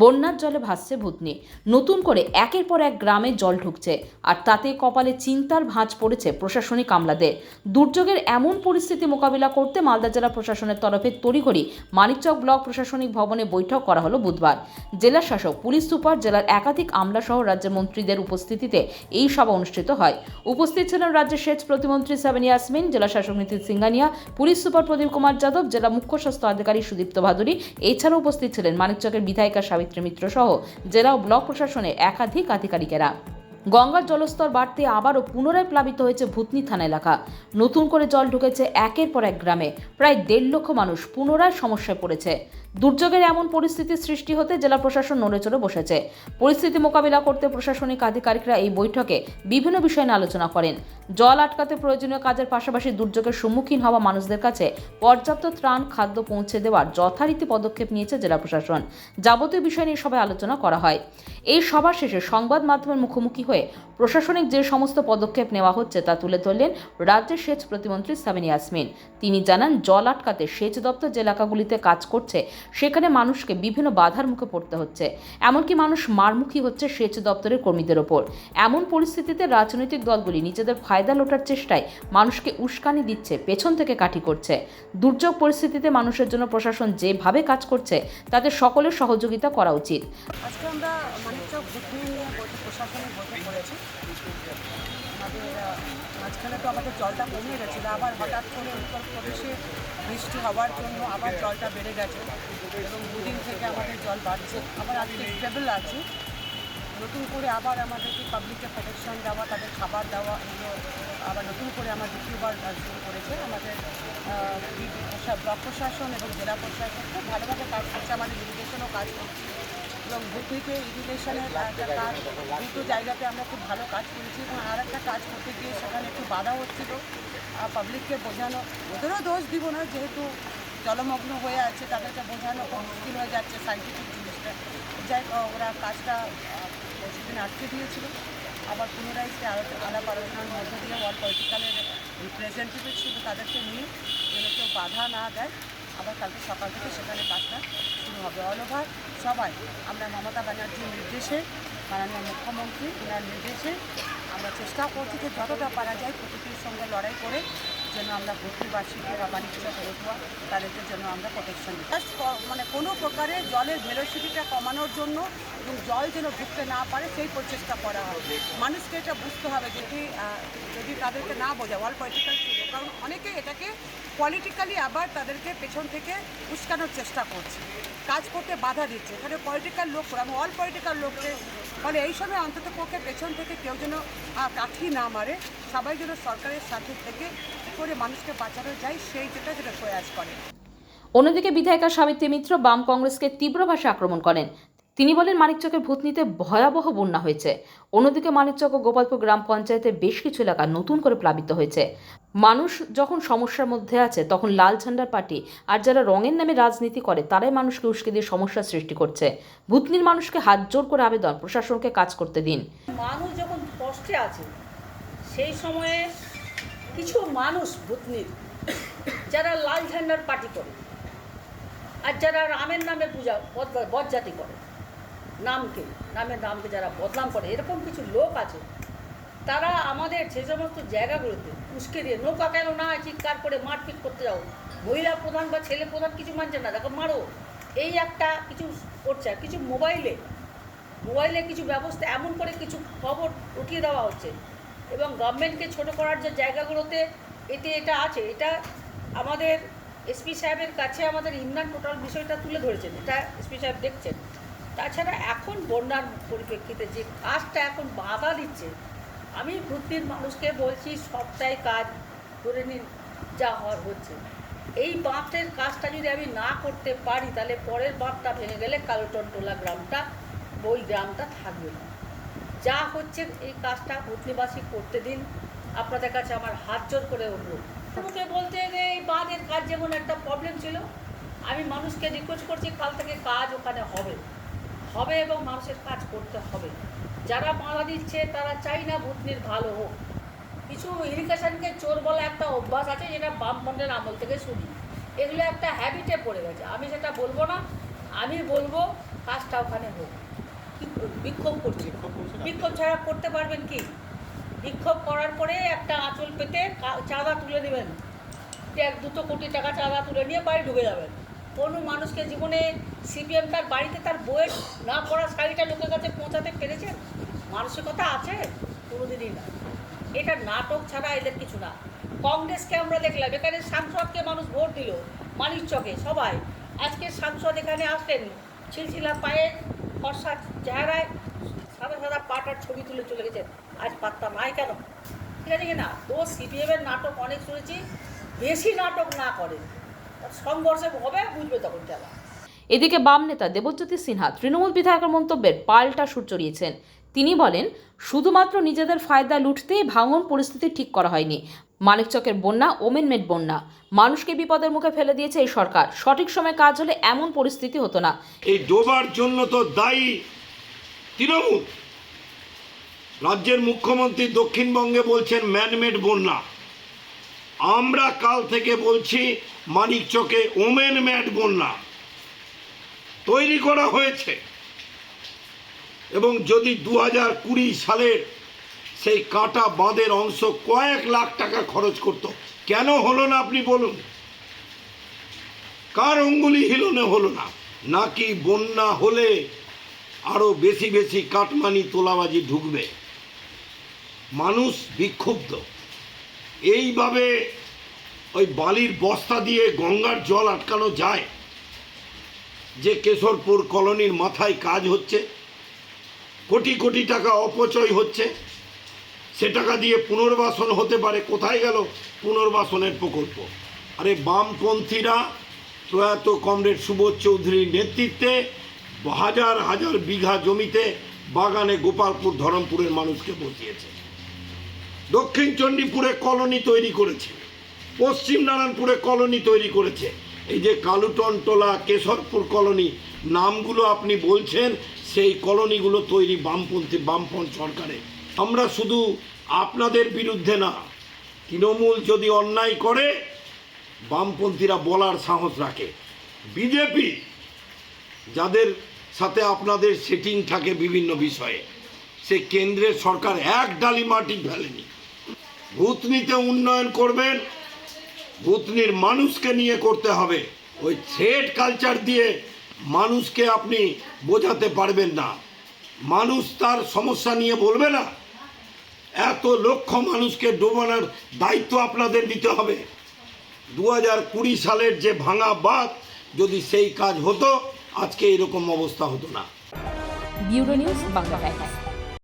বন্যার জলে ভাসছে ভূতনি। নতুন করে একের পর এক গ্রামে জল ঢুকছে, আর তাতে কপালে চিন্তার ভাঁজ পড়েছে প্রশাসনিক আমলাদের। দুর্যোগের এমন পরিস্থিতি মোকাবিলা করতে মালদা জেলা প্রশাসনের তরফে তড়িঘড়ি মানিকচক ব্লক প্রশাসনিক ভবনে বৈঠক করা হলো বুধবার। জেলা শাসক, পুলিশ সুপার, জেলার একাধিক আমলা সহ রাজ্যের মন্ত্রীদের উপস্থিতিতে এই সভা অনুষ্ঠিত হয়। উপস্থিত ছিলেন রাজ্যের সেচ প্রতিমন্ত্রী সেভেন ইয়াসমিন, জেলা শাসক নীতিন সিংহানিয়া, পুলিশ সুপার প্রদীপ কুমার যাদব, জেলা মুখ্য স্বাস্থ্য আধিকারিক সুদীপ্ত ভাদুরী। এছাড়াও উপস্থিত ছিলেন মানিকচকের বিধায়িকা সাবিত্রী মিত্র সহ জেলা ও ব্লক প্রশাসনের একাধিক আধিকারিকেরা। গঙ্গার জলস্তর বাড়তে আবারও পুনরায় প্লাবিত হয়েছে ভূতনি থানা এলাকা। নতুন করে জল ঢুকেছে একের পর এক গ্রামে। প্রায় দেড় লক্ষ মানুষ পুনরায় সমস্যায় পড়েছে। দুর্যোগের এমন পরিস্থিতির সৃষ্টি হতে জেলা প্রশাসন নড়ে চড়ে বসেছে। পরিস্থিতি মোকাবিলা করতে প্রশাসনিক আধিকারিকরা এই বৈঠকে বিভিন্ন বিষয় নিয়ে আলোচনা করেন। জল আটকাতে প্রয়োজনীয় কাজের পাশাপাশি দুর্যোগের সম্মুখীন হওয়া মানুষদের কাছে পর্যাপ্ত ত্রাণ, খাদ্য পৌঁছে দেওয়ার যথারীতি পদক্ষেপ নিয়েছে জেলা প্রশাসন। যাবতীয় বিষয় নিয়ে সবাই আলোচনা করা হয়। এই সভা শেষে সংবাদ মাধ্যমের মুখোমুখি হয়ে প্রশাসনিক যে সমস্ত পদক্ষেপ নেওয়া হচ্ছে তা তুলে ধরলেন রাজ্যের সেচ প্রতিমন্ত্রী সাবিন ইয়াসমিন। তিনি জানান, জল আটকাতে সেচ দপ্তর যে এলাকাগুলিতে কাজ করছে, সেখানে মানুষকে বিভিন্ন বাধার মুখে পড়তে হচ্ছে। এমনকি মানুষ মারমুখী হচ্ছে সেচ দপ্তরের কর্মীদের ওপর। এমন পরিস্থিতিতে রাজনৈতিক দলগুলি নিজেদের ফায়দা লোটার চেষ্টায় মানুষকে উস্কানি দিচ্ছে, পেছন থেকে কাঠি করছে। দুর্যোগ পরিস্থিতিতে মানুষের জন্য প্রশাসন যেভাবে কাজ করছে, তাতে সকলের সহযোগিতা করা উচিত। আজকে আমরা নিয়ে বৈঠক করেছি। আমাদের মাঝখানে তো আমাদের জলটা কমে গেছিল, আবার হঠাৎ করে উত্তরপ্রদেশে বৃষ্টি হওয়ার জন্য আবার জলটা বেড়ে গেছে এবং দুদিন থেকে আমাদের জল বাড়ছে। আবার আজকে স্টেবল আছে। নতুন করে আবার আমাদেরকে পাবলিককে প্রোটেকশন দেওয়া, তাদের খাবার দেওয়া এগুলো আবার নতুন করে আমার দ্বিতীয়বার শুরু করেছে। আমাদের ব্লক প্রশাসন এবং জেলা প্রশাসন খুব এবং ভূতনিতে ইরিগেশনের একটা কাজ, দুটো জায়গাতে আমরা খুব ভালো কাজ করেছি এবং আর একটা কাজ করতে গিয়ে সেখানে একটু বাধা হচ্ছিল পাবলিককে বোঝানো, ওদেরও দোষ দিব না, যেহেতু জলমগ্ন হয়ে আছে, তাদেরকে বোঝানো খুব মুশকিল হয়ে যাচ্ছে সাইন্টিফিক জিনিসটা। যাই ওরা কাজটা সেদিন আটকে দিয়েছিল, আবার পুনরায় সে আলো- আলাপ আলোচনার মধ্য দিয়ে ওয়ার্ল্ড পলিটিক্যালের রিপ্রেজেন্টেটিভ ছিল তাদেরকে নিয়ে, যেন কেউ বাধা না দেয়, আবার কালকে সকাল থেকে সেখানে কাজটা হবে অল ওভার সবাই, আমরা মমতা ব্যানার্জির নির্দেশে, মাননীয় মুখ্যমন্ত্রী ওনার নির্দেশে আমরা চেষ্টা করছি যে যতটা পারা যায় প্রকৃতির সঙ্গে লড়াই করে যেন আমরা ভর্তিবাসীকে বা বাণিজ্য পড়ুয়া তাদেরকে যেন আমরা প্রোটেকশন মানে কোনো প্রকারে জলের ভেলোসিটিটা কমানোর জন্য এবং জল যেন ঢুকতে না পারে, সেই প্রচেষ্টা করা হয় মানুষকে এটা বুঝতে হবে যদি যদি তাদেরকে না বোঝায় ওয়ার্ল্ড পলিটিক্যাল কারণ অনেকে এটাকে পলিটিক্যালি আবার তাদেরকে পেছন থেকে উস্কানোর চেষ্টা করছে। কাজ করতে বাধা দিচ্ছে। এখানে পলিটিক্যাল লোক আমি অল পলিটিক্যাল লোককে ফলে এই সময় অন্তত পক্ষে পেছন থেকে কেউ যেন কাঠি না মারে, সবাই যেন সরকারের সাথে থেকে কী করে মানুষকে বাঁচানো যায়, সেই যেটা যেটা প্রয়াস করে। অন্যদিকে বিধায়িকা সাবিত্রী মিত্র বাম কংগ্রেসকে তীব্র ভাষা আক্রমণ করেন। তিনি বলেন মানিকচকের ভূতনিতে ভয়াবহ বন্যা হয়েছে। অন্যদিকে মানিকচক ও গোপালপুর গ্রাম পঞ্চায়েতের বেশ কিছু এলাকা নতুন করে প্লাবিত হয়েছে। মানুষ যখন সমস্যার মধ্যে আছে, তখন লাল ঝান্ডার পার্টি আর যারা রঙের নামে রাজনীতি করে, তারাই মানুষকে উস্কে দিয়ে সমস্যার সৃষ্টি করছে। ভূতনির মানুষকে হাত জোর করে আবেদন, প্রশাসনকে কাজ করতে দিন। মানুষ যখন কষ্টে আছে, সেই সময়ে কিছু মানুষ ভূতনির, যারা লাল ঝান্ডার পার্টি করে আর যারা রামের নামে পূজা বদ- বদজাতি করে নামকে, নামের নামকে যারা বদনাম করে, এরকম কিছু লোক আছে, তারা আমাদের যে সমস্ত জায়গাগুলোতে উস্কে দিয়ে, নৌকা কেন না চিৎকার করে মারপিট করতে যাও? মহিলা প্রধান বা ছেলে প্রধান কিছু মানছে না, দেখো মারো। এই একটা কিছু করছে আর কিছু মোবাইলে মোবাইলে কিছু ব্যবস্থা, এমন করে কিছু খবর উঠিয়ে দেওয়া হচ্ছে। এবং গভর্নমেন্টকে ছোট করার যে জায়গাগুলোতে এতে এটা আছে, এটা আমাদের এসপি সাহেবের কাছে আমাদের ইমরান টোটাল বিষয়টা তুলে ধরেছেন, এটা এসপি সাহেব দেখছেন। তাছাড়া এখন বন্যার পরিপ্রেক্ষিতে যে কাজটা এখন বাধা দিচ্ছে, আমি ভর্তির মানুষকে বলছি সবটাই কাজ করে নিন যা হওয়ার হচ্ছে। এই বাঁধের কাজটা যদি আমি না করতে পারি, তাহলে পরের বাঁধটা ভেঙে গেলে কালোটনটোলা গ্রামটা, ওই গ্রামটা থাকবে না। যা হচ্ছে এই কাজটা ভূতনিবাসী করতে দিন। আপনাদের কাছে আমার হাত জোর করে অনুরোধ। বলতে যে এই বাঁধের কাজ যেমন একটা প্রবলেম ছিল, আমি মানুষকে রিকোয়েস্ট করছি কাল থেকে কাজ ওখানে হবে। হবে এবং মানুষের কাজ করতে হবে। যারা বাধা দিচ্ছে তারা চাই না ভূতনির ভালো হোক। কিছু ইরিগেশনকে চোর বলা একটা অভ্যাস আছে যেটা বামফ্রন্টের আমল থেকে শুনি। এগুলো একটা হ্যাবিটে পড়ে গেছে। আমি সেটা বলব না আমি বলব কাজটা ওখানে হোক। বিক্ষোভ করছে। বিক্ষোভ ছাড়া করতে পারবেন কি? বিক্ষোভ করার পরে একটা আঁচল পেতে চাঁদা তুলে দেবেন। এক দুটো কোটি টাকা চাঁদা তুলে নিয়ে বাড়ি ঢুকে যাবেন। কোনো মানুষকে জীবনে সিপিএম তার বাড়িতে তার বইয়ের না পড়া শাড়িটা লোকের কাছে পৌঁছাতে পেরেছে? মানসিকতা আছে? কোনোদিনই না। এটা নাটক ছাড়া এদের কিছু না। কংগ্রেসকে আমরা দেখলাম, এখানে সাংসদকে মানুষ ভোট দিল, মানিক চকে সবাই। আজকে সাংসদ এখানে আসলেন ছিলছিলা পায়ে, ফর্সা চেহারায়, সাদা সাদা পাটার ছবি তুলে চলে গেছেন। আজ পাত্তা নাই কেন? ঠিক আছে কি না? তো সিপিএমের নাটক অনেক শুনেছি, বেশি নাটক না করে। সংঘর্ষে হবে বুঝবে তখন যারা এদিকে বাম নেতা দেবজ্যোতি সিনহা তৃণমূল বিধায়কের মন্তব্যের পাল্টা সুর চড়িয়েছেন। তিনি বলেন শুধুমাত্র নিজেদের ফায়দা লুটতেই ভাঙন পরিস্থিতি ঠিক করা হয়নি। মানিকচকের বন্যা ওমেনমেড বন্যা। মানুষকে বিপদের মুখে ফেলে দিয়েছে এই সরকার। সঠিক সময়ে কাজ হলে এমন পরিস্থিতি হতো না। এই ডোবার জন্য তো দায়ী তৃণমূল। রাজ্যের মুখ্যমন্ত্রী দক্ষিণবঙ্গে বলছেন ম্যানমেড বন্যা। আমরা কাল থেকে বলছি মানিকচকে ওমেন ম্যাট বন্যা তৈরি করা হয়েছে। এবং যদি দু হাজার কুড়ি সালের সেই কাটা বাঁধের অংশ কয়েক লাখ টাকা খরচ করত, কেন হলো না আপনি বলুন? কার অঙ্গুলি হিলনে হলো না? নাকি বন্যা হলে আরও বেশি বেশি কাটমানি তোলাবাজি ঢুকবে? মানুষ বিক্ষুব্ধ। এইভাবে ওই বালির বস্তা দিয়ে গঙ্গার জল আটকানো যায়? যে কেশরপুর কলোনির মাথায় কাজ হচ্ছে, কোটি কোটি টাকা অপচয় হচ্ছে, সে টাকা দিয়ে পুনর্বাসন হতে পারে, কোথায় গেল পুনর্বাসনের প্রকল্প? আরে বামপন্থীরা প্রয়াত কমরেড সুবোধ চৌধুরীর নেতৃত্বে হাজার হাজার বিঘা জমিতে বাগানে গোপালপুর, ধরমপুরের মানুষকে বসিয়েছে। দক্ষিণ চণ্ডীপুরে কলোনি তৈরি করেছে। পশ্চিম নারায়ণপুরে কলোনি তৈরি করেছে। এই যে কালুটন টোলা কেশরপুর কলোনি, নামগুলো আপনি বলছেন, সেই কলোনিগুলো তৈরি বামপন্থী, বামপন্থ সরকারে। আমরা শুধু আপনাদের বিরুদ্ধে না, তৃণমূল যদি অন্যায় করে, বামপন্থীরা বলার সাহস রাখে। বিজেপি, যাদের সাথে আপনাদের সেটিং থাকে বিভিন্ন বিষয়ে, সে কেন্দ্রের সরকার এক ডালি মাটি ফেলেনি। ভূতনিতে উন্নয়ন করবেন ভূতনির মানুষকে নিয়ে করতে হবে। ওই থ্রেড কালচার দিয়ে মানুষকে আপনি বোঝাতে পারবেন না। মানুষ তার সমস্যা নিয়ে বলবে না। এত লক্ষ মানুষকে ডোবানোর দায়িত্ব আপনাদের নিতে হবে। দু কুড়ি সালের যে ভাঙা বাঁধ, যদি সেই কাজ হতো, আজকে এরকম অবস্থা হতো না। নিউজ বাংলা